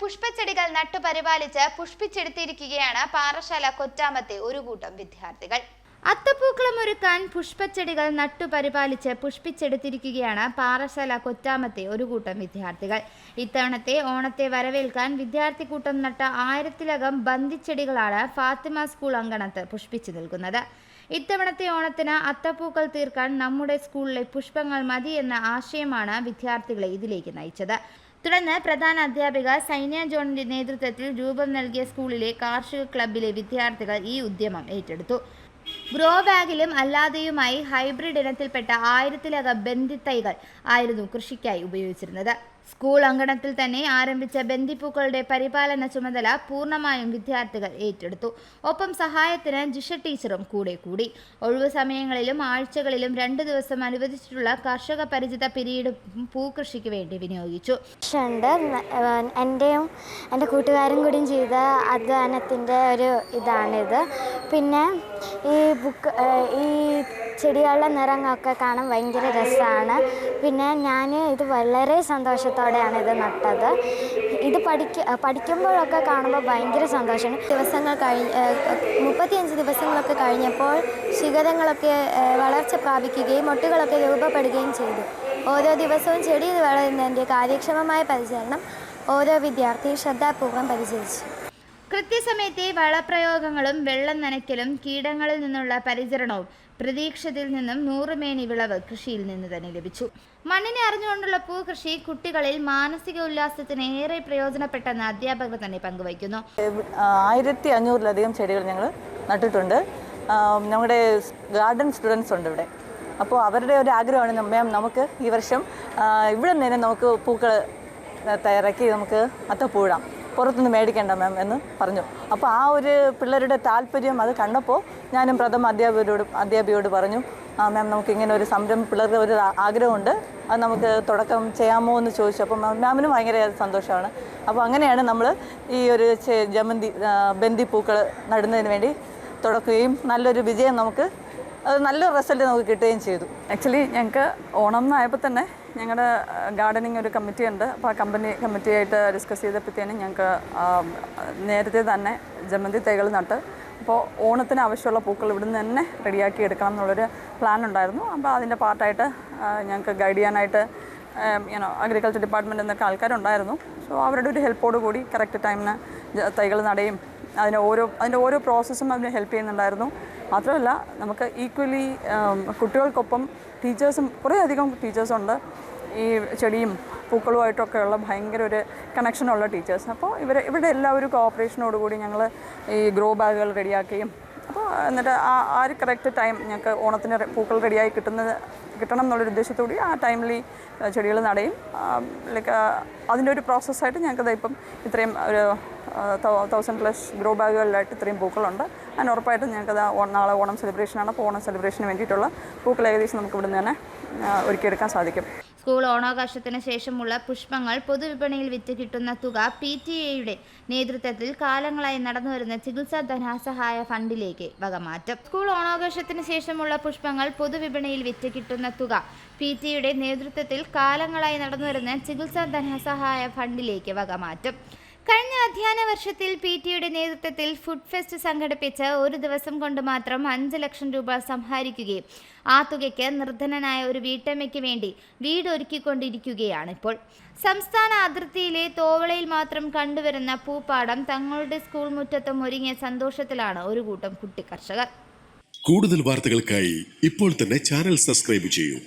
പുഷ്പച്ചെടികൾ നട്ടുപരിപാലിച്ച് പുഷ്പിച്ചെടുത്തിരിക്കുകയാണ് പാറശാല കൊറ്റാമത്തെ ഒരു കൂട്ടം വിദ്യാർത്ഥികൾ. അത്തപ്പൂക്കളം ഒരുക്കാൻ പുഷ്പച്ചെടികൾ നട്ടുപരിപാലിച്ച് പുഷ്പിച്ചെടുത്തിരിക്കുകയാണ് പാറശാല കൊറ്റാമത്തെ ഒരു കൂട്ടം വിദ്യാർത്ഥികൾ. ഇത്തവണത്തെ ഓണത്തെ വരവേൽക്കാൻ വിദ്യാർത്ഥി കൂട്ടം നട്ട ആയിരത്തിലകം ബന്ധിച്ചെടികളാണ് ഫാത്തിമ സ്കൂൾ അങ്കണത്ത് പുഷ്പിച്ചു നിൽക്കുന്നത്. ഇത്തവണത്തെ ഓണത്തിന് അത്തപ്പൂക്കൾ തീർക്കാൻ നമ്മുടെ സ്കൂളിലെ പുഷ്പങ്ങൾ മതി എന്ന ആശയമാണ് വിദ്യാർത്ഥികളെ ഇതിലേക്ക് നയിച്ചത്. തുടർന്ന് പ്രധാന അധ്യാപിക സൈന്യ ജോണിന്റെ നേതൃത്വത്തിൽ രൂപം നൽകിയ സ്കൂളിലെ കാർഷിക ക്ലബിലെ വിദ്യാർത്ഥികൾ ഈ ഉദ്യമം ഏറ്റെടുത്തു. ഗ്രോ ബാഗിലും അല്ലാതെയുമായി ഹൈബ്രിഡ് ഇനത്തിൽപ്പെട്ട ആയിരത്തിലകം ബന്ധിത്തൈകൾ ആയിരുന്നു കൃഷിക്കായി ഉപയോഗിച്ചിരുന്നത്. സ്കൂൾ അങ്കണത്തിൽ തന്നെ ആരംഭിച്ച ബന്ദിപ്പൂക്കളുടെ പരിപാലന ചുമതല പൂർണമായും വിദ്യാർത്ഥികൾ ഏറ്റെടുത്തു. ഒപ്പം സഹായത്തിന് ജിഷ ടീച്ചറും കൂടെ കൂടി. ഒഴിവു സമയങ്ങളിലും ആഴ്ചകളിലും രണ്ടു ദിവസം അനുവദിച്ചിട്ടുള്ള കർഷക പരിചിത പിരീഡ് പൂക്കൃഷിക്ക് വേണ്ടി വിനിയോഗിച്ചു. എന്റെയും എന്റെ കൂട്ടുകാരും കൂടിയും ചെയ്ത അധ്വാനത്തിന്റെ ഒരു ഇതാണിത്. പിന്നെ ഈ ബുക്ക് ഈ ചെടികളുടെ നിറങ്ങളൊക്കെ കാണാൻ ഭയങ്കര രസമാണ്. പിന്നെ ഞാൻ ഇത് വളരെ സന്തോഷത്തോടെയാണ് ഇത് നട്ടത്. ഇത് പഠിക്ക പഠിക്കുമ്പോഴൊക്കെ കാണുമ്പോൾ ഭയങ്കര സന്തോഷമാണ്. ദിവസങ്ങൾ കഴിഞ്ഞ് മുപ്പത്തിയഞ്ച് ദിവസങ്ങളൊക്കെ കഴിഞ്ഞപ്പോൾ ശിഖരങ്ങളൊക്കെ വളർച്ച പ്രാപിക്കുകയും മുട്ടുകളൊക്കെ രൂപപ്പെടുകയും ചെയ്തു. ഓരോ ദിവസവും ചെടി വളരുന്നതിന്റെ കാര്യക്ഷമമായ പരിചരണം ഓരോ വിദ്യാർത്ഥിയും ശ്രദ്ധാപൂർവം പരിചരിച്ചു. കൃത്യസമയത്തെ വളപ്രയോഗങ്ങളും വെള്ളം നനയ്ക്കലും കീടങ്ങളിൽ നിന്നുള്ള പരിചരണവും പ്രതീക്ഷത്തിൽ നിന്നും നൂറുമേനി വിളവ് കൃഷിയിൽ നിന്ന് തന്നെ ലഭിച്ചു. മണ്ണിനെ അറിഞ്ഞുകൊണ്ടുള്ള പൂ കൃഷി കുട്ടികളിൽ മാനസിക ഉല്ലാസത്തിന് ഏറെ പ്രയോജനപ്പെട്ടെന്ന് അധ്യാപകർ തന്നെ പങ്കുവയ്ക്കുന്നു. ആയിരത്തി അഞ്ഞൂറിലധികം ചെടികൾ ഞങ്ങൾ നട്ടിട്ടുണ്ട്. നമ്മുടെ ഗാർഡൻ സ്റ്റുഡൻസ് ഉണ്ട് ഇവിടെ. അപ്പോൾ അവരുടെ ഒരു ആഗ്രഹമാണ് മാം നമുക്ക് ഈ വർഷം ഇവിടെ നിന്ന് നമുക്ക് പൂക്കൾ തയ്യാറാക്കി നമുക്ക് അത്തപ്പൂടാം പുറത്തുനിന്ന് മേടിക്കേണ്ട മാം എന്ന് പറഞ്ഞു. അപ്പോൾ ആ ഒരു പിള്ളേരുടെ താല്പര്യം അത് കണ്ടപ്പോൾ ഞാനും പ്രഥമ അധ്യാപകരോട് അധ്യാപികയോട് പറഞ്ഞു ആ മാം നമുക്ക് ഇങ്ങനെ ഒരു സംരംഭം പിള്ളേർക്ക് ഒരു ആഗ്രഹമുണ്ട്. അത് നമുക്ക് തുടക്കം ചെയ്യാമോ എന്ന് ചോദിച്ചു അപ്പോൾ മാമിനും ഭയങ്കര സന്തോഷമാണ്. അപ്പോൾ അങ്ങനെയാണ് നമ്മൾ ഈ ഒരു ജമന്തി ബന്ദി പൂക്കൾ നടുന്നതിന് വേണ്ടി തുടക്കുകയും നല്ലൊരു വിജയം നമുക്ക് അത് നല്ലൊരു റിസൾട്ട് നമുക്ക് കിട്ടുകയും ചെയ്തു. ആക്ച്വലി ഞങ്ങൾക്ക് ഓണം എന്നായപ്പോൾ തന്നെ ഞങ്ങളുടെ ഗാർഡനിങ് ഒരു കമ്മിറ്റി ഉണ്ട്. അപ്പോൾ ആ കമ്പനി കമ്മിറ്റിയായിട്ട് ഡിസ്കസ് ചെയ്തപ്പോഴത്തേനും ഞങ്ങൾക്ക് നേരത്തെ തന്നെ ജമന്തി തൈകൾ നട്ട് അപ്പോൾ ഓണത്തിന് ആവശ്യമുള്ള പൂക്കൾ ഇവിടുന്ന് തന്നെ റെഡിയാക്കി എടുക്കണം എന്നുള്ളൊരു പ്ലാൻ ഉണ്ടായിരുന്നു. അപ്പോൾ അതിന്റെ പാർട്ടായിട്ട് ഞങ്ങൾക്ക് ഗൈഡ് ചെയ്യാനായിട്ട് യൂണോ അഗ്രികൾച്ചർ ഡിപ്പാർട്ട്മെന്റ് എന്നൊക്കെ ആൾക്കാരുണ്ടായിരുന്നു. സോ അവരുടെ ഒരു ഹെൽപ്പോട് കൂടി കറക്റ്റ് ടൈമിന് തൈകൾ നടയും അതിന് ഓരോ അതിന്റെ ഓരോ പ്രോസസ്സും അതിനെ ഹെൽപ്പ് ചെയ്യുന്നുണ്ടായിരുന്നു. മാത്രമല്ല നമുക്ക് ഈക്വലി കുട്ടികൾക്കൊപ്പം ടീച്ചേഴ്സും കുറേ അധികം ടീച്ചേഴ്സുണ്ട് ഈ ചെടിയും പൂക്കളുമായിട്ടൊക്കെ ഉള്ള ഭയങ്കര ഒരു കണക്ഷനുള്ള ടീച്ചേഴ്സ് അപ്പോൾ ഇവർ ഇവിടെ എല്ലാവരും കോഓപ്പറേഷനോടുകൂടി ഞങ്ങൾ ഈ ഗ്രോ ബാഗുകൾ റെഡിയാക്കുകയും അപ്പോൾ എന്നിട്ട് ആ ആ ഒരു കറക്റ്റ് ടൈം ഞങ്ങൾക്ക് ഓണത്തിന് പൂക്കൾ റെഡിയായി കിട്ടുന്നത് കിട്ടണം എന്നുള്ളൊരു ഉദ്ദേശത്തോടി ആ ടൈമിൽ ചെടികൾ നടയും ലൈക്ക് അതിന്റെ ഒരു പ്രോസസ്സായിട്ട് ഞങ്ങൾക്കത് ഇപ്പം ഇത്രയും ഒരു തൗസൻഡ് പ്ലസ് ഗ്രോ ബാഗുകളിലായിട്ട് ഇത്രയും പൂക്കളുണ്ട്. അതിന് ഉറപ്പായിട്ടും ഞങ്ങൾക്കത് നാളെ ഓണം സെലിബ്രേഷനാണ് അപ്പോൾ ഓണം സെലിബ്രേഷന് വേണ്ടിയിട്ടുള്ള പൂക്കൾ ഏകദേശം നമുക്ക് ഇവിടുന്ന് തന്നെ ഒരുക്കിയെടുക്കാൻ സാധിക്കും. സ്കൂൾ ഓണാഘോഷത്തിന് ശേഷമുള്ള പുഷ്പങ്ങൾ പൊതുവിപണിയിൽ വിറ്റ് കിട്ടുന്ന തുക പി ടി എയുടെ നേതൃത്വത്തിൽ കാലങ്ങളായി നടന്നുവരുന്ന ചികിത്സാ ധനസഹായ ഫണ്ടിലേക്ക് വകമാറ്റം. സ്കൂൾ ഓണാഘോഷത്തിന് ശേഷമുള്ള പുഷ്പങ്ങൾ പൊതുവിപണിയിൽ വിറ്റ് കിട്ടുന്ന തുക പി ടിയുടെ നേതൃത്വത്തിൽ കാലങ്ങളായി നടന്നുവരുന്ന ചികിത്സാ ധനസഹായ ഫണ്ടിലേക്ക് വകമാറ്റും. കഴിഞ്ഞ അധ്യയന വർഷത്തിൽ പി ടിയുടെ നേതൃത്വത്തിൽ ഫുഡ് ഫെസ്റ്റ് സംഘടിപ്പിച്ച് ഒരു ദിവസം കൊണ്ട് മാത്രം അഞ്ച് ലക്ഷം രൂപ സംഹരിക്കുകയും ആ തുകയ്ക്ക് നിർധനനായ ഒരു വീട്ടമ്മയ്ക്ക് വേണ്ടി വീട് ഒരുക്കിക്കൊണ്ടിരിക്കുകയാണ് ഇപ്പോൾ. സംസ്ഥാന അതിർത്തിയിലെ തോവളയിൽ മാത്രം കണ്ടുവരുന്ന പൂപ്പാടം തങ്ങളുടെ സ്കൂൾ മുറ്റത്തും ഒരുങ്ങിയ സന്തോഷത്തിലാണ് ഒരു കൂട്ടം കുട്ടി കർഷകർ. കൂടുതൽ വാർത്തകൾക്കായി ഇപ്പോൾ തന്നെ ചാനൽ സബ്സ്ക്രൈബ് ചെയ്യൂ.